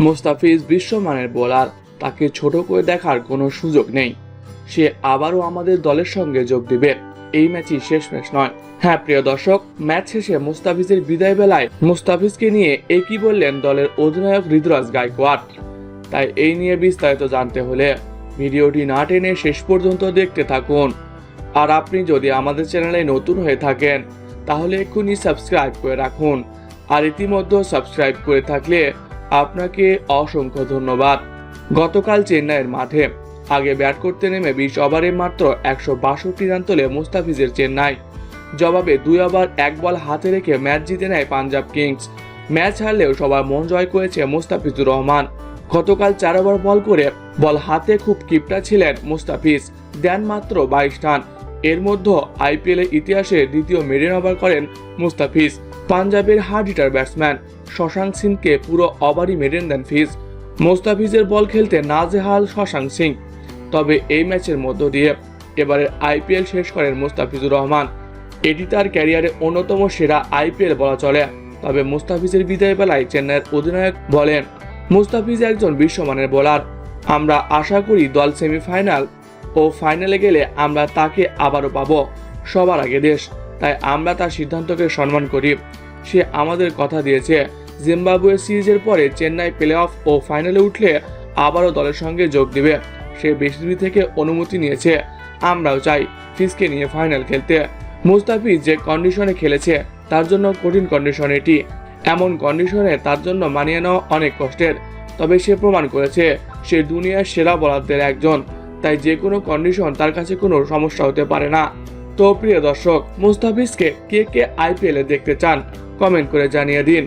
মোস্তাফিজ বিশ্বমানের বোলার, তাকে ছোট করে দেখার কোনো সুযোগ নেই। সে আবারও আমাদের দলের সঙ্গে যোগ দিবে। এই ম্যাচই শেষ ম্যাচ নয়। হ্যাঁ প্রিয় দর্শক, ম্যাচ শেষে মুস্তাফিজের বিদায় বেলায় মুস্তাফিজকে নিয়ে একই বললেন দলের অধিনায়ক হৃদরাজ গায়কোয়াড়। তাই এই নিয়ে বিস্তারিত জানতে হলে ভিডিওটি না টেনে শেষ পর্যন্ত দেখতে থাকুন। আর আপনি যদি আমাদের চ্যানেলে নতুন হয়ে থাকেন, তাহলে এক্ষুনি সাবস্ক্রাইব করে রাখুন। আর ইতিমধ্যে সাবস্ক্রাইব করে থাকলে আপনাকে অসংখ্য ধন্যবাদ। গতকাল চেন্নাইয়ের মাঠে। আগে ব্যাট করতে নেমে বিশ ওভারে মাত্র একশো বাষট্টি রান তোলে মুস্তাফিজের চেন্নাই। জবাবে দুই ওভার এক বল হাতে রেখে ম্যাচ জিতে নেয় পাঞ্জাব কিংস। ম্যাচ হারলেও সবার মন জয় করেছে মুস্তাফিজুর রহমান। গতকাল চার ওভার বল করে বল হাতে খুব কিপটা ছিলেন মুস্তাফিজ, দেন মাত্র বাইশ রান। এর মধ্যে আইপিএলের ইতিহাসে দ্বিতীয় মেডেন ওভার করেন মুস্তাফিজ, পাঞ্জাবের হার্ড হিটার ব্যাটসম্যান। শশাঙ্ক সিংকে পুরো ওভারই মেডেন দেন ফিজ। মোস্তাফিজের বল খেলতে নাজেহাল শশাঙ্ক সিং। তবে এই ম্যাচের মধ্য দিয়ে এবারে আইপিএল শেষ করেন মুস্তাফিজুর রহমান। এটি তার ক্যারিয়ারে অন্যতম সেরা আইপিএল বলা চলে। তবে মুস্তাফিজের বিদায় বেলায় চেন্নাইয়ের অধিনায়ক বলেন, মুস্তাফিজ একজন বিশ্বমানের বোলার। আমরা আশা করি দল সেমিফাইনাল ও ফাইনালে গেলে আমরা তাকে আবারও পাবো সবার আগে দেশ। তাই আমরা তার সিদ্ধান্তকে সম্মান করি। সে আমাদের কথা দিয়েছে। জিম্বাবুয়ে সিরিজের পরে চেন্নাই প্লে অফ ও ফাইনালে উঠলে আবারও দলের সঙ্গে যোগ দিবে। সে বিসিবি থেকে অনুমতি নিয়েছে। আমরাও চাই ফিসকে নিয়ে ফাইনাল খেলতে। মুস্তাফিজ যে কন্ডিশনে খেলেছে, তার জন্য কঠিন কন্ডিশন এটি। এমন কন্ডিশনে তার জন্য মানিয়ে নেওয়া অনেক কষ্টের। তবে সে প্রমাণ করেছে, সে দুনিয়ার সেরা বলারদের একজন। তাই যে কোনো কন্ডিশন তার কাছে কোনো সমস্যা হতে পারে না। তো প্রিয় দর্শক, মুস্তাফিজকে কে কে আইপিএলে দেখতে চান? কমেন্ট করে জানিয়ে দিন।